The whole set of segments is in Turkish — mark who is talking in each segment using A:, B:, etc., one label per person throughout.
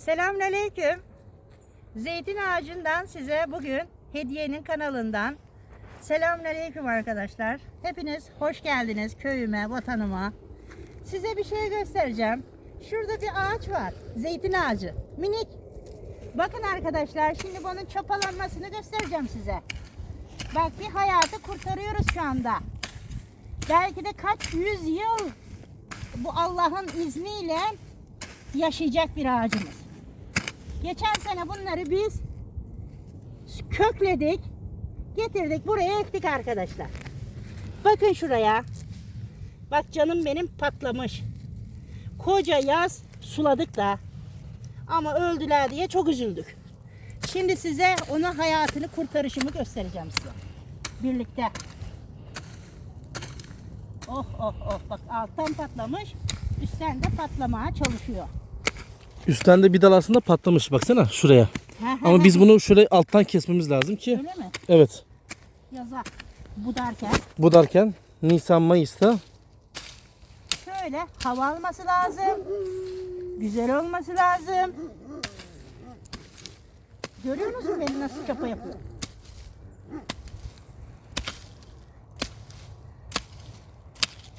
A: Selamünaleyküm. Zeytin ağacından size bugün hediyenin kanalından selamünaleyküm arkadaşlar. Hepiniz hoş geldiniz köyüme, vatanıma. Size bir şey göstereceğim. Şurada bir ağaç var. Zeytin ağacı. Minik. Bakın arkadaşlar şimdi bunun çapalanmasını göstereceğim size. Bak bir hayatı kurtarıyoruz şu anda. Belki de kaç yüz yıl bu Allah'ın izniyle yaşayacak bir ağacımız. Geçen sene bunları biz kökledik, getirdik buraya ektik arkadaşlar. Bakın şuraya. Bak canım benim patlamış. Koca yaz suladık da ama öldüler diye çok üzüldük. Şimdi size onun hayatını kurtarışımı göstereceğim size. Birlikte. Oh oh oh bak alttan patlamış, üstten de patlamaya çalışıyor.
B: Üstten de bir dal aslında patlamış baksana şuraya. Ama biz bunu şurayı alttan kesmemiz lazım ki.
A: Öyle mi?
B: Evet.
A: Yaza. Bu derken
B: Bu derken Nisan Mayıs'ta
A: şöyle hava alması lazım. Güzel olması lazım. Görüyor musun beni nasıl çapa yapıyor?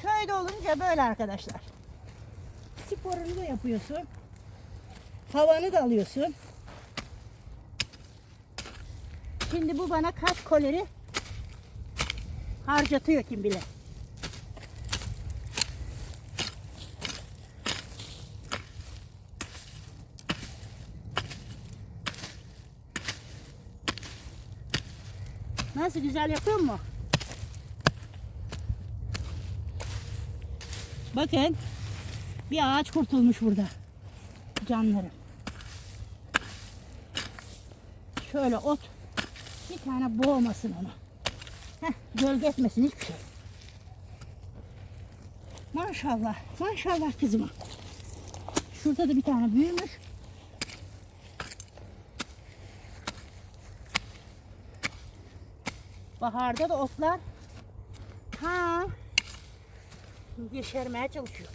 A: Köyde olunca böyle arkadaşlar. Sporunu da yapıyorsun. Havanı da alıyorsun. Şimdi bu bana kaç kalori harcatıyor kim bilir. Nasıl güzel yapıyor mu? Bakın bir ağaç kurtulmuş burada. Canlarım. Şöyle ot bir tane boğmasın onu. Heh, gölge etmesin hiçbir şey. Maşallah, maşallah kızıma. Şurada da bir tane büyümüş. Baharda da otlar ha yeşermeye çalışıyor.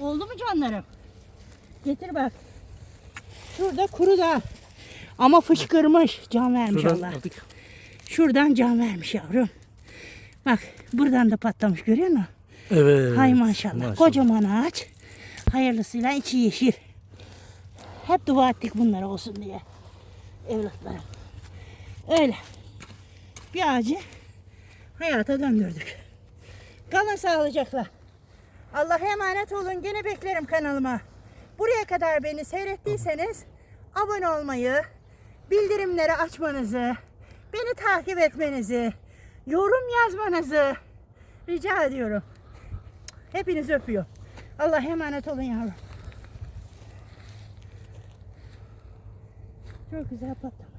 A: Oldu mu canlarım? Getir bak. Şurada kuru da ama fışkırmış. Can vermiş
B: şuradan
A: Allah.
B: artık
A: Şuradan can vermiş yavrum. Bak buradan da patlamış görüyor musun?
B: Evet.
A: Hay maşallah. Kocaman ağaç. Hayırlısıyla içi yeşil. Hep dua ettik bunlara olsun diye. Evlatlarım. Öyle. Bir ağacı hayata döndürdük. Kalın sağlıcakla. Allah'a emanet olun. Gene beklerim kanalıma. Buraya kadar beni seyrettiyseniz abone olmayı, bildirimleri açmanızı, beni takip etmenizi, yorum yazmanızı rica ediyorum. Hepinizi öpüyor. Allah'a emanet olun yavrum. Çok güzel patlamış.